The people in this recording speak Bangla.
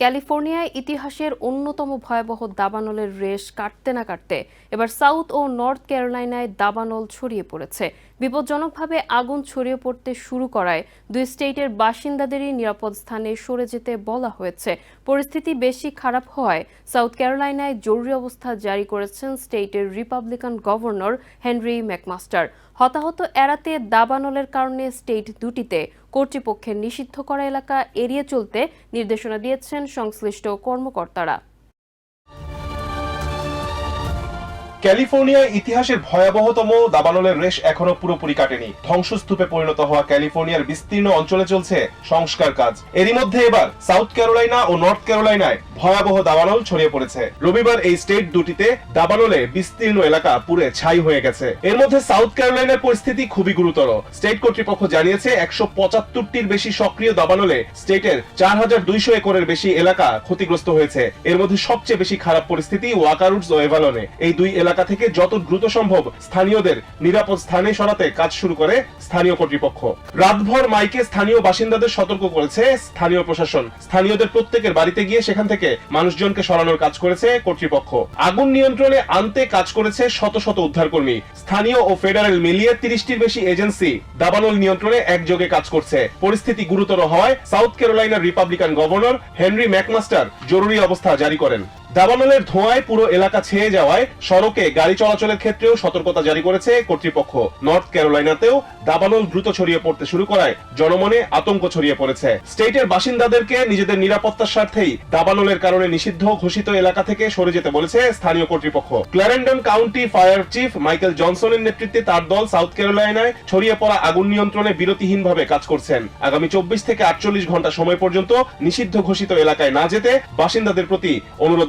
ক্যালিফোর্নিয়ায় ইতিহাসের অন্যতম ভয়াবহ দাবানলের রেশ কাটতে না কাটতে এবার সাউথ ও নর্থ ক্যারোলাইনায় দাবানল ছড়িয়ে পড়েছে। বিপজ্জনকভাবে আগুন ছড়িয়ে পড়তে শুরু করায় দুই স্টেটের বাসিন্দাদেরই নিরাপদ স্থানে সরে যেতে বলা হয়েছে। পরিস্থিতি বেশি খারাপ হওয়ায় সাউথ ক্যারোলাইনায় জরুরি অবস্থা জারি করেছেন স্টেটের রিপাবলিকান গভর্নর হেনরি ম্যাকমাস্টার। হতাহত এড়াতে দাবানলের কারণে স্টেট দুটিতে কর্তৃপক্ষের নিষিদ্ধ করা এলাকা এড়িয়ে চলতে নির্দেশনা দিয়েছেন সংশ্লিষ্ট কর্মকর্তারা। ক্যালিফোর্নিয়ার ইতিহাসের ভয়াবহতম দাবানলের রেশ এখনও পুরোপুরি কাটেনি। ধ্বংসস্তূপে পরিণত হওয়া ক্যালিফোর্নিয়ার বিস্তীর্ণ অঞ্চলে চলছে সংস্কার কাজ। এরই মধ্যে এবার সাউথ ক্যারোলাইনা ও নর্থ ক্যারোলাইনায় ভয়াবহ দাবানল ছড়িয়ে পড়েছে। রবিবার এই স্টেট দুটিতে দাবানলে বিস্তীর্ণ এলাকা পুরে ছাই হয়ে গেছে। এর মধ্যে সাউথ ক্যারোলাইনার পরিস্থিতি খুবই গুরুতর। স্টেট কর্তৃপক্ষ জানিয়েছে, একশো পঁচাত্তরটির বেশি সক্রিয় দাবানলে স্টেটের চার হাজার দুইশো একরের বেশি এলাকা ক্ষতিগ্রস্ত হয়েছে। এর মধ্যে সবচেয়ে বেশি খারাপ পরিস্থিতি ওয়াকারুটস ও এভালনে। এই দুই এলাকা থেকে যত দ্রুত সম্ভব স্থানীয়দের নিরাপদ স্থানে সরাতে কাজ শুরু করে স্থানীয় কর্তৃপক্ষ। রাতভর মাইকে স্থানীয় বাসিন্দাদের সতর্ক করেছে স্থানীয় প্রশাসন। স্থানীয়দের প্রত্যেকের বাড়িতে গিয়ে সেখান থেকে মানুষজনকে সরানোর কাজ করেছে কর্তৃপক্ষ। আগুন নিয়ন্ত্রণে আনতে কাজ করেছে শত শত উদ্ধারকর্মী। স্থানীয় ও ফেডারেল মিলিয়ে তিরিশটির বেশি এজেন্সি দাবানল নিয়ন্ত্রণে একযোগে কাজ করছে। পরিস্থিতি গুরুতর হওয়ায় সাউথ ক্যারোলাইনার রিপাবলিকান গভর্নর হেনরি ম্যাকমাস্টার জরুরি অবস্থা জারি করেন। দাবানলের ধোঁয়ায় পুরো এলাকা ছেয়ে যাওয়ায় সড়কে গাড়ি চলাচলের ক্ষেত্রেও সতর্কতা জারি করেছে কর্তৃপক্ষ। নর্থ ক্যারোলাইনাতেও দাবানল দ্রুত ছড়িয়ে পড়তে শুরু করায় জনমনে আতঙ্ক ছড়িয়ে পড়েছে। স্টেটের বাসিন্দাদেরকে নিজেদের নিরাপত্তার স্বার্থেই দাবানলের কারণে নিষিদ্ধ ঘোষিত এলাকা থেকে সরে যেতে বলেছে স্থানীয় কর্তৃপক্ষ। Clarendon County fire chief Michael জনসনের নেতৃত্বে তার দল সাউথ ক্যারোলাইনায় ছড়িয়ে পড়া আগুন নিয়ন্ত্রণে বিরতিহীনভাবে কাজ করছেন। আগামী চব্বিশ থেকে আটচল্লিশ ঘণ্টা সময় পর্যন্ত নিষিদ্ধ ঘোষিত এলাকায় না যেতে বাসিন্দাদের প্রতি অনুরোধ